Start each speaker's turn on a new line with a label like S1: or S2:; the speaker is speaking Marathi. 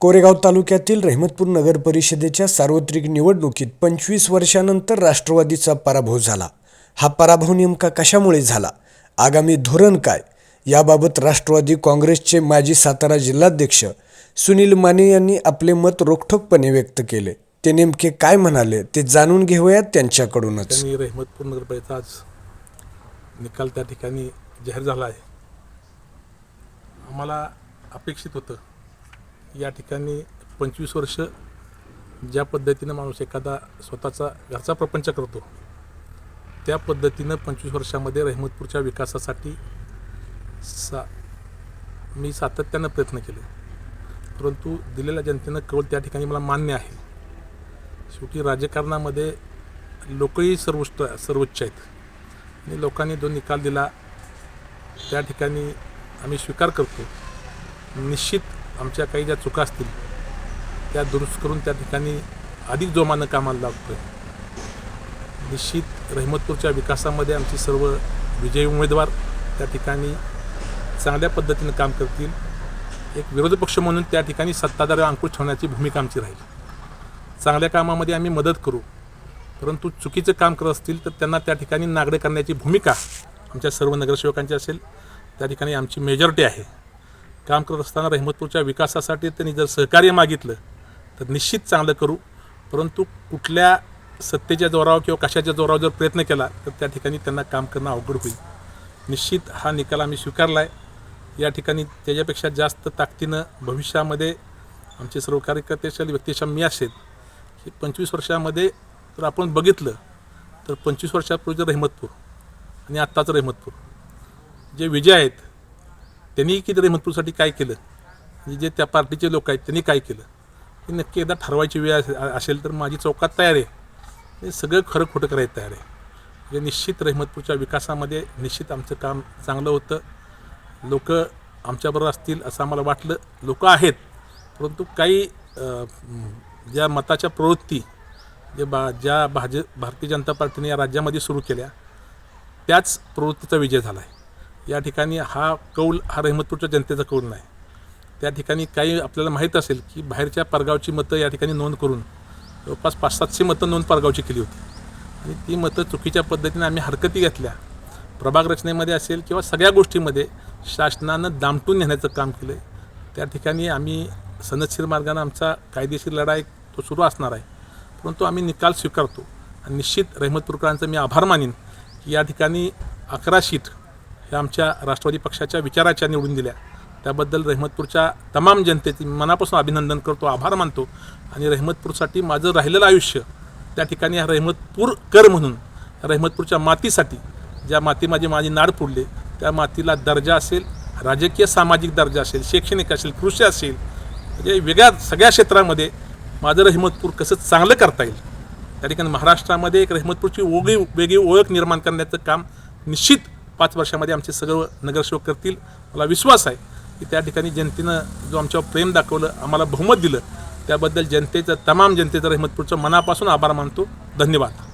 S1: कोरेगाव तालुक्यातील रहमतपूर नगर परिषदेच्या सार्वत्रिक निवडणुकीत पंचवीस वर्षानंतर राष्ट्रवादीचा पराभव झाला. हा पराभव नेमका कशामुळे झाला? आगामी धोरण काय? याबाबत राष्ट्रवादी काँग्रेसचे माजी सातारा जिल्हाध्यक्ष सुनील माने यांनी आपले मत रोखठोकपणे व्यक्त केले. ते नेमके काय म्हणाले ते जाणून घेऊयात त्यांच्याकडूनच.
S2: त्यांनी रहमतपूर नगरपालिकेचा आज निकाल त्या ठिकाणी जाहीर झाला आहे. आम्हाला अपेक्षित होतं या ठिकाणी पंचवीस वर्ष ज्या पद्धतीनं माणूस एखादा स्वतःचा घरचा प्रपंच करतो त्या पद्धतीनं पंचवीस वर्षामध्ये रहमतपूरच्या विकासासाठी सा मी सातत्यानं प्रयत्न केले. परंतु दिलेल्या जनतेनं कवल त्या ठिकाणी मला मान्य आहे. शेवटी राजकारणामध्ये लोकही सर्वोच्च सर्वोच्च आहेत. आणि लोकांनी जो निकाल दिला त्या ठिकाणी आम्ही स्वीकार करतो. निश्चित आमच्या काही ज्या चुका असतील त्या दुरुस्त करून त्या ठिकाणी अधिक जोमानं कामाला लागतो निश्चित रहमतपूरच्या विकासामध्ये आमचे सर्व विजयी उमेदवार त्या ठिकाणी चांगल्या पद्धतीनं काम करतील. एक विरोधी पक्ष म्हणून त्या ठिकाणी सत्ताधारी अंकुश ठेवण्याची भूमिका आमची राहील. चांगल्या कामामध्ये आम्ही मदत करू परंतु चुकीचं काम करत असतील तर त्यांना त्या ठिकाणी नागडे करण्याची भूमिका आमच्या सर्व नगरसेवकांची असेल. त्या ठिकाणी आमची मेजॉरिटी आहे. काम करत असताना रहमतपूरच्या विकासासाठी त्यांनी जर सहकार्य मागितलं तर निश्चित चांगलं करू. परंतु कुठल्या सत्तेच्या जोरावर किंवा कशाच्या जोरावर जर प्रयत्न केला तर त्या ठिकाणी त्यांना काम करणं अवघड होईल. निश्चित हा निकाल आम्ही स्वीकारला आहे या ठिकाणी त्याच्यापेक्षा जास्त ताकदीनं भविष्यामध्ये आमचे सर्व कार्यकर्ते असेल व्यक्तिशा मी असेल की पंचवीस वर्षामध्ये जर आपण बघितलं तर पंचवीस वर्षापूर्वीचं रहमतपूर आणि आत्ताचं रहमतपूर जे विजय आहेत त्यांनी किती रहमतपूरसाठी काय केलं? म्हणजे जे त्या पार्टीचे लोक आहेत त्यांनी काय केलं? हे नक्की एकदा ठरवायची वेळ असेल तर माझी चौकात तयार आहे. हे सगळं खरं खोटं करायला तयार आहे. म्हणजे निश्चित रेहमतपूरच्या विकासामध्ये निश्चित आमचं काम चांगलं होतं. लोक आमच्याबरोबर असतील असं आम्हाला वाटलं. लोक आहेत. परंतु काही ज्या मताच्या प्रवृत्ती जे बा ज्या भाज भारतीय जनता पार्टीने या राज्यामध्ये सुरू केल्या त्याच प्रवृत्तीचा विजय झाला आहे या ठिकाणी हा कौल हा रहमतपूरच्या जनतेचा कौल नाही. त्या ठिकाणी काही आपल्याला माहीत असेल की बाहेरच्या परगावची मतं या ठिकाणी नोंद करून जवळपास पाच सातशे मतं नोंद परगावची केली होती. आणि ती मतं चुकीच्या पद्धतीने आम्ही हरकती घेतल्या. प्रभाग रचनेमध्ये असेल किंवा सगळ्या गोष्टीमध्ये शासनानं दामटून नेण्याचं काम केलं आहे त्या ठिकाणी आम्ही सनदशीर मार्गानं आमचा कायदेशीर लढाई तो सुरू असणार आहे. परंतु आम्ही निकाल स्वीकारतो. आणि निश्चित रहमतपूरकरांचं मी आभार मानीन की या ठिकाणी अकरा सीट या आमच्या राष्ट्रवादी पक्षाच्या विचाराच्या निवडून दिल्या. त्याबद्दल रहमतपूरच्या तमाम जनतेचे मनापासून अभिनंदन करतो आभार मानतो आणि रहमतपूरसाठी माझं राहिलेलं आयुष्य त्या ठिकाणी हा रहमतपूर कर म्हणून रहमतपूरच्या मातीसाठी ज्या माती माझी नाड पुरले त्या मातीला दर्जा असेल राजकीय सामाजिक दर्जा असेल शैक्षणिक असेल कृषी असेल म्हणजे वेगळ्या सगळ्या क्षेत्रामध्ये माझं रहमतपूर कसं चांगलं करता येईल? त्या ठिकाणी महाराष्ट्रामध्ये एक रहमतपूरची ओगी वेगळी ओळख निर्माण करण्याचं काम निश्चित पाच वर्षामध्ये आमचे सगळं नगरसेवक करतील. मला विश्वास आहे की त्या ठिकाणी जनतेनं जो आमच्यावर प्रेम दाखवलं आम्हाला बहुमत दिलं त्याबद्दल जनतेचं तमाम जनतेचं रहमतपूरचं मनापासून आभार मानतो. धन्यवाद.